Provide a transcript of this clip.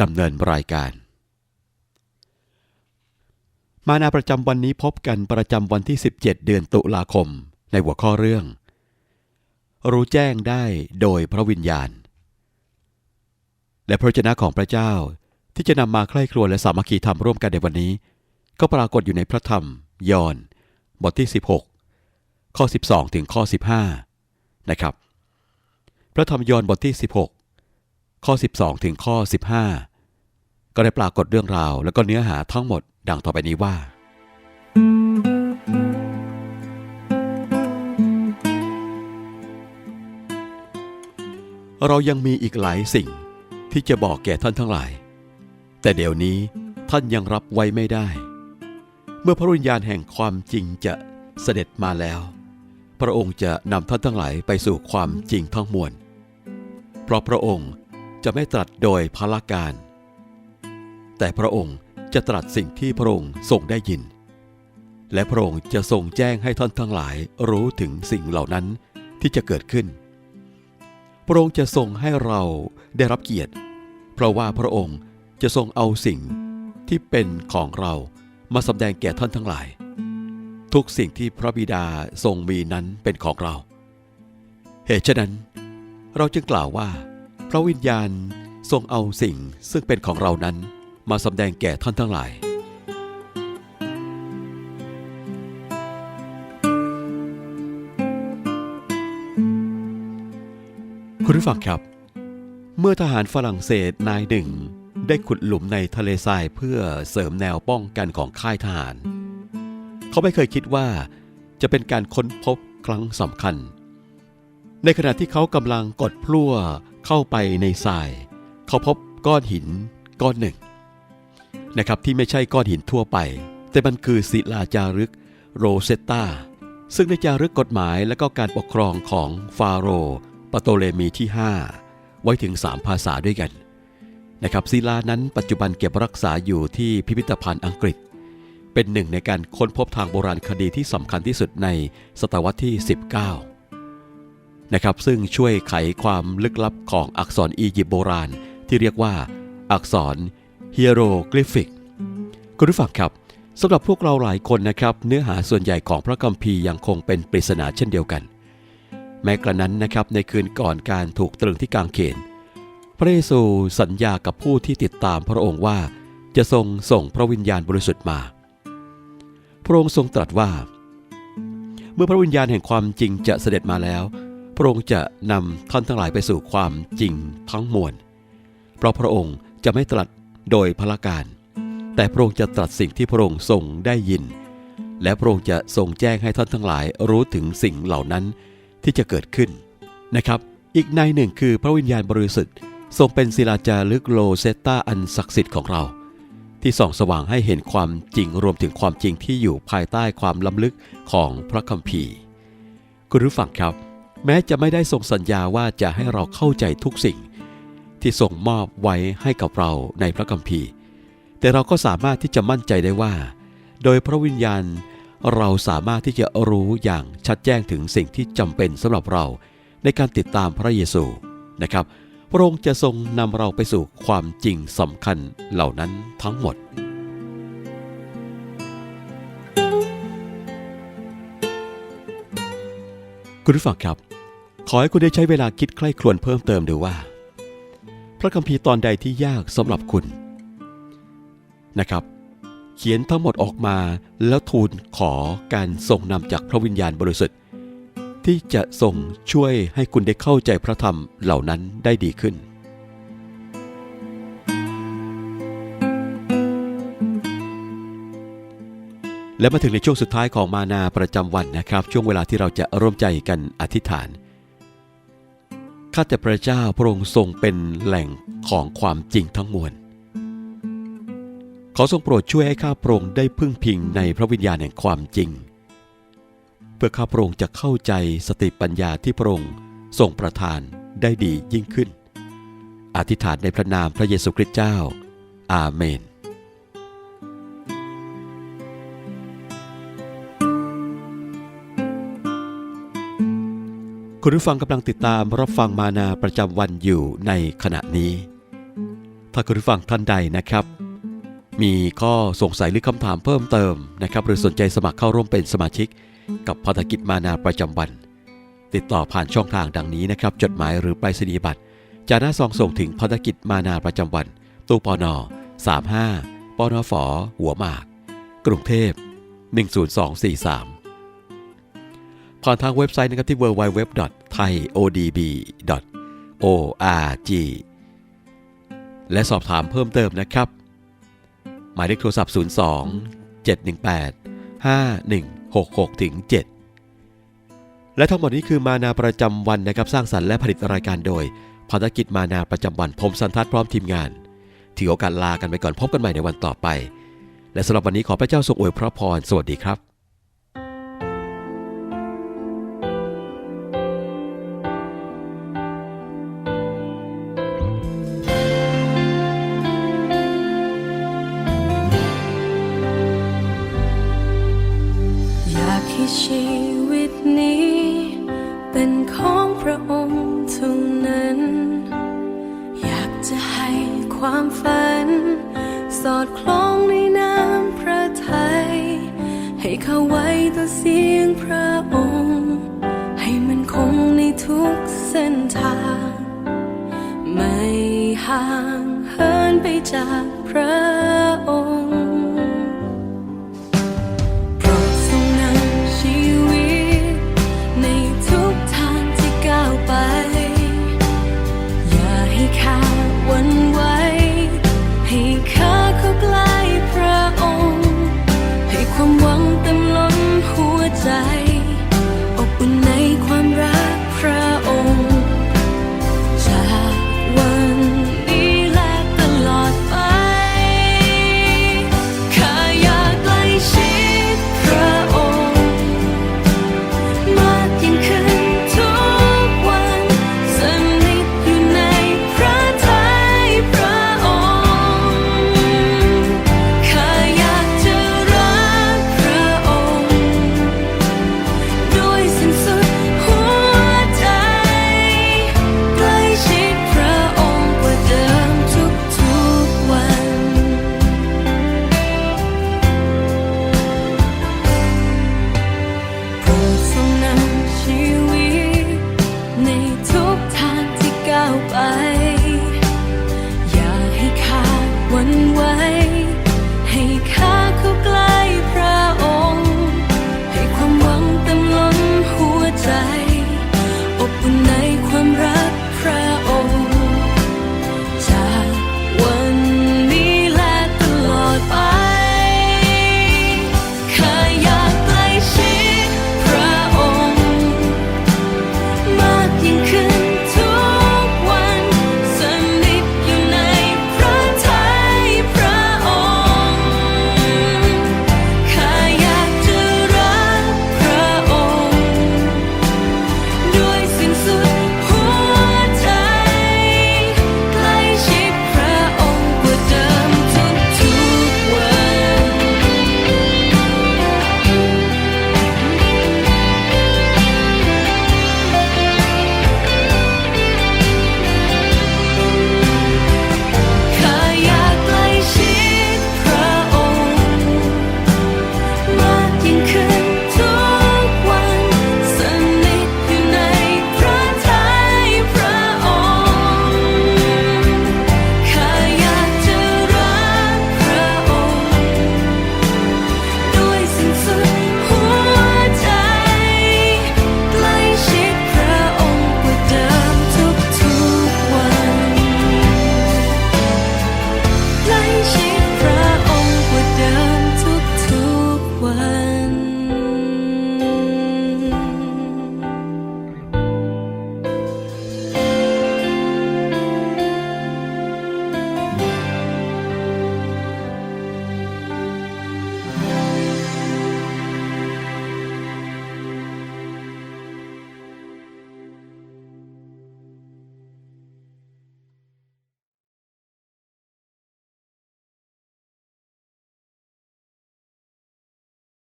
ดำเนินรายการ มานาประจำวันนี้พบกันประจำวันที่ 17 เดือนตุลาคม ในหัวข้อเรื่อง รู้แจ้งได้โดยพระวิญญาณ และพระเจ้าของพระเจ้าที่จะนำมาใคร่ครวญและสามัคคีธรรมร่วมกันในวันนี้ ก็ปรากฏอยู่ในพระธรรม ยอห์นบทที่ 16 ข้อ 12 ถึงข้อ 15 นะครับ พระธรรมยอห์นบทที่ 16 ข้อ 12 ถึงข้อ 15 ก็ได้ปรากฏเรื่องราว และก็เนื้อหาทั้งหมดดังต่อไปนี้ว่า เรายังมีอีกหลายสิ่งที่จะบอกแก่ท่านทั้งหลาย แต่เดี๋ยวนี้ท่านยังรับไว้ไม่ได้ เมื่อพระวิญญาณแห่งความจริงจะเสด็จมาแล้ว พระองค์จะนำท่านทั้งหลายไปสู่ความจริงทั้งมวล เพราะพระองค์ จะไม่ตรัสโดยพละการ แต่พระองค์จะตรัสสิ่งที่พระองค์ทรงได้ยิน และพระองค์จะทรงแจ้งให้ท่านทั้งหลายรู้ถึงสิ่งเหล่านั้นที่จะเกิดขึ้น พระองค์จะทรงให้เราได้รับเกียรติ เพราะว่าพระองค์จะทรงเอาสิ่งที่เป็นของเรามาสำแดงแก่ท่านทั้งหลาย ทุกสิ่งที่พระบิดาทรงมีนั้นเป็นของเรา เหตุฉะนั้น เราจึงกล่าวว่า พระวิญญาณทรงเอาสิ่งซึ่งเป็นของเรานั้น มาสำแดงแก่ท่านทั้งหลาย คุณผู้ฟังครับ เมื่อทหารฝรั่งเศสนายหนึ่ง ได้ขุดหลุมในทะเลทรายเพื่อเสริมแนวป้องกันของค่ายทหาร เขาไม่เคยคิดว่าจะเป็นการค้นพบครั้งสำคัญ ในขณะที่เขากำลังกดพลั่วเข้าไปในทราย เขาพบก้อนหินก้อนหนึ่ง นะครับที่ไม่ใช่ก้อนหินทั่วไป แต่มันคือศิลาจารึกโรเซตตาซึ่งในจารึกกฎหมายและก็การปกครองของฟาโรห์ปโตเลมีที่ 5 ไว้ถึง 3 ภาษาด้วยกันนะครับศิลานั้นปัจจุบันเก็บรักษาอยู่ที่พิพิธภัณฑ์อังกฤษ เป็นหนึ่งในการค้นพบทางโบราณคดีที่สำคัญที่สุดในศตวรรษที่ 19 นะครับซึ่งช่วยไขความลึกลับของอักษรอียิปต์โบราณ ที่เรียกว่า อักษรฮีโรกริฟิกคุณผู้ฟังครับสำหรับพวกเราหลายคนนะครับ เนื้อหาส่วนใหญ่ของพระคัมภีร์ยังคงเป็นปริศนาเช่นเดียวกัน แม้กระนั้นนะครับในคืนก่อนการถูกตรึงที่กางเขน พระเยซูสัญญากับผู้ที่ติดตามพระองค์ว่า จะทรงส่งพระวิญญาณบริสุทธิ์มา พระองค์ทรงตรัสว่า เมื่อพระวิญญาณแห่งความจริงจะเสด็จมาแล้ว พระองค์จะนำท่านทั้งหลายไปสู่ความจริงทั้งมวล เพราะพระองค์จะไม่ตรัสโดยพละการ แต่พระองค์จะตรัสสิ่งที่พระองค์ทรงได้ยิน และพระองค์จะทรงแจ้งให้ท่านทั้งหลายรู้ถึงสิ่งเหล่านั้นที่จะเกิดขึ้นนะครับ อีกในหนึ่งคือพระวิญญาณบริสุทธิ์ทรงเป็นศิลาจารึกโลเซตตาอันศักดิ์สิทธิ์ของเรา ที่ส่องสว่างให้เห็นความจริงรวมถึงความจริงที่อยู่ภายใต้ความล้ำลึกของพระคัมภีร์ คุณผู้ฟังครับ แม้จะไม่ได้ทรงสัญญาว่าจะให้เราเข้าใจทุกสิ่ง ที่ทรงมอบไว้ให้กับเราในพระคัมภีร์ แต่เราก็สามารถที่จะมั่นใจได้ว่า โดยพระวิญญาณเราสามารถที่จะรู้อย่างชัดแจ้งถึงสิ่งที่จำเป็นสำหรับเราในการติดตามพระเยซูนะครับ พระองค์จะทรงนำเราไปสู่ความจริงสำคัญเหล่านั้นทั้งหมดคุณผู้ฟังครับ ขอให้คุณได้ใช้เวลาคิดใคร่ครวญเพิ่มเติมดูว่า พระคัมภีร์ตอนใดที่ยากสำหรับคุณนะครับ เขียนทั้งหมดออกมาแล้วทูลขอการทรงนำจากพระวิญญาณบริสุทธิ์ ที่จะทรงช่วยให้คุณได้เข้าใจพระธรรมเหล่านั้นได้ดีขึ้นและมาถึงในช่วงสุดท้ายของมานาประจำวันนะครับ ช่วงเวลาที่เราจะร่วมใจกันอธิษฐาน ข้าแต่พระเจ้าพระองค์ทรงเป็นแหล่งของความจริงทั้งมวล ขอทรงโปรดช่วยให้ข้าพระองค์ได้พึ่งพิงในพระวิญญาณแห่งความจริง เพื่อข้าพระองค์จะเข้าใจสติปัญญาที่พระองค์ทรงประทานได้ดียิ่งขึ้น อธิษฐานในพระนามพระเยซูคริสต์เจ้า อาเมน คุณผู้ฟังกำลังติดตามรับฟังมานาประจำวันอยู่ในขณะนี้ ถ้าคุณผู้ฟังท่านใดนะครับ มีข้อสงสัยหรือคำถามเพิ่มเติมนะครับ หรือสนใจสมัครเข้าร่วมเป็นสมาชิก กับพันธกิจมานาประจำวัน ติดต่อผ่านช่องทางดังนี้นะครับ จดหมายหรือไปรษณียบัตรจะหน้าซองส่งถึงพันธกิจมานาประจำวัน ตู้ปอนอ35ปอนอฝอหัวหมาก กรุงเทพ10243 ผ่านทางเว็บไซต์นะครับที่ www.thaiodb.org และสอบถามเพิ่มเติมนะครับ หมายเลขโทรศัพท์ 02 718 5166ถึง7และทั้งหมดนี้คือมานาประจำวันนะครับสร้างสรรค์และผลิตรายการโดยภารกิจมานาประจำวันผมสันทัดพร้อมทีมงานถือโอกาสลากันไปก่อนพบกันใหม่ในวันต่อไป และสำหรับวันนี้ขอพระเจ้าทรงอวยพระพรสวัสดีครับ คล้องในน้ำพระทัยให้เข้าไว้ต่อเสียงพระองค์ ให้มันคงในทุกเส้นทาง ไม่ห่างเหินไปจากพระองค์